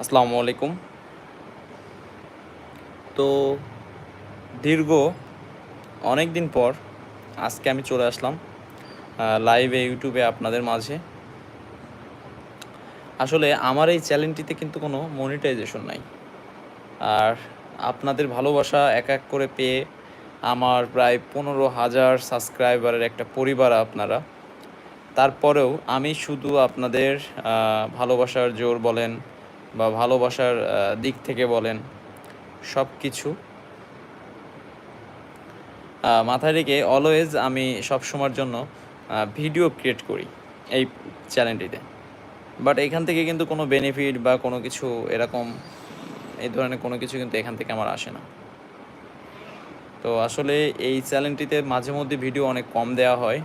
আসসালামু আলাইকুম। তো দীর্ঘ অনেক দিন পর আজকে আমি চলে আসলাম লাইভে ইউটিউবে আপনাদের মাঝে। আসলে আমার এই চ্যানেলটিতে কিন্তু কোনো মনিটাইজেশন নাই। আর আপনাদের ভালোবাসা এক এক করে পেয়ে আমার প্রায় পনেরো হাজার সাবস্ক্রাইবারের একটা পরিবার আপনারা। তারপরেও আমি শুধু আপনাদের ভালোবাসার জোর বলেন বা ভালোবাসার দিক থেকে বলেন সব কিছু মাথায় রেখে অলওয়েজ আমি সব সময়ের জন্য ভিডিও ক্রিয়েট করি এই চ্যানেলটিতে বাট এখান থেকে কিন্তু কোনো বেনিফিট বা কোনো কিছু এরকম, এই ধরনের কোনো কিছু কিন্তু এখান থেকে আমার আসে না। তো আসলে এই চ্যানেলটিতে মাঝে মধ্যে ভিডিও অনেক কম দেওয়া হয়।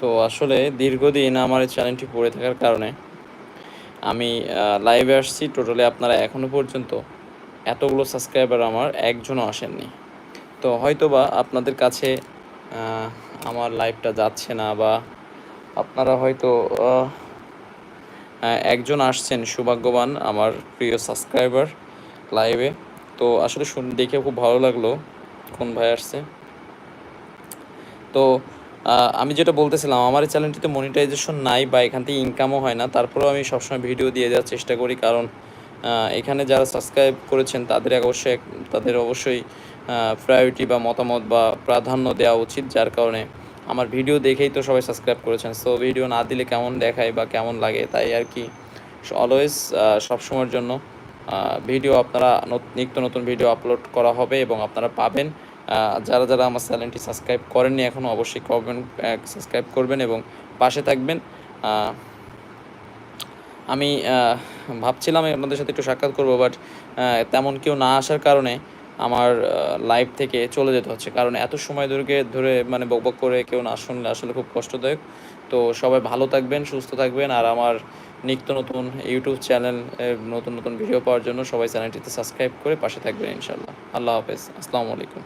তো আসলে দীর্ঘদিন আমার এই চ্যানেলটি পড়ে থাকার কারণে আমি লাইভে আসছি। টোটালি আপনারা এখনও পর্যন্ত এতগুলো সাবস্ক্রাইবার আমার একজনও আসেননি। তো হয়তোবা আপনাদের কাছে আমার লাইভটা যাচ্ছে না বা আপনারা হয়তো একজন আসছেন সৌভাগ্যবান আমার প্রিয় সাবস্ক্রাইবার লাইভে তো আসলে শুন, দেখে খুব ভালো লাগল কোন ভাই আসছে। তো আমি যেটা বলতেছিলাম, আমার চ্যানেলটিতে মনিটাইজেশন নাই বা এখান থেকে ইনকামও হয় না। তারপরেও আমি সবসময় ভিডিও দিয়ে দেওয়ার চেষ্টা করি কারণ এখানে যারা সাবস্ক্রাইব করেছেন তাদের অবশ্যই তাদের অবশ্যই প্রায়োরিটি বা মতামত বা প্রাধান্য দেওয়া উচিত, যার কারণে আমার ভিডিও দেখেই তো সবাই সাবস্ক্রাইব করেছেন। সো ভিডিও না দিলে কেমন দেখায় বা কেমন লাগে তাই আর কি অলওয়েজ সবসময়ের জন্য ভিডিও আপনারা নত- নিত্য নতুন ভিডিও আপলোড করা হবে এবং আপনারা পাবেন। যারা যারা আমার চ্যানেলটি সাবস্ক্রাইব করেননি এখনও অবশ্যই করবেন সাবস্ক্রাইব করবেন এবং পাশে থাকবেন। আমি ভাবছিলাম আপনাদের সাথে একটু সাক্ষাৎ করব বাট তেমন কেউ না আসার কারণে আমার লাইভ থেকে চলে যেতে হচ্ছে। কারণ এত সময় ধরে ধরে মানে বকবক করে কেউ না শুনলে আসলে খুব কষ্টদায়ক। তো সবাই ভালো থাকবেন, সুস্থ থাকবেন, আর আমার নিত্য নতুন ইউটিউব চ্যানেল নতুন নতুন ভিডিও পাওয়ার জন্য সবাই চ্যানেলটিতে সাবস্ক্রাইব করে পাশে থাকবেন ইনশাল্লাহ আল্লাহ হাফেজ। আসসালামু আলাইকুম।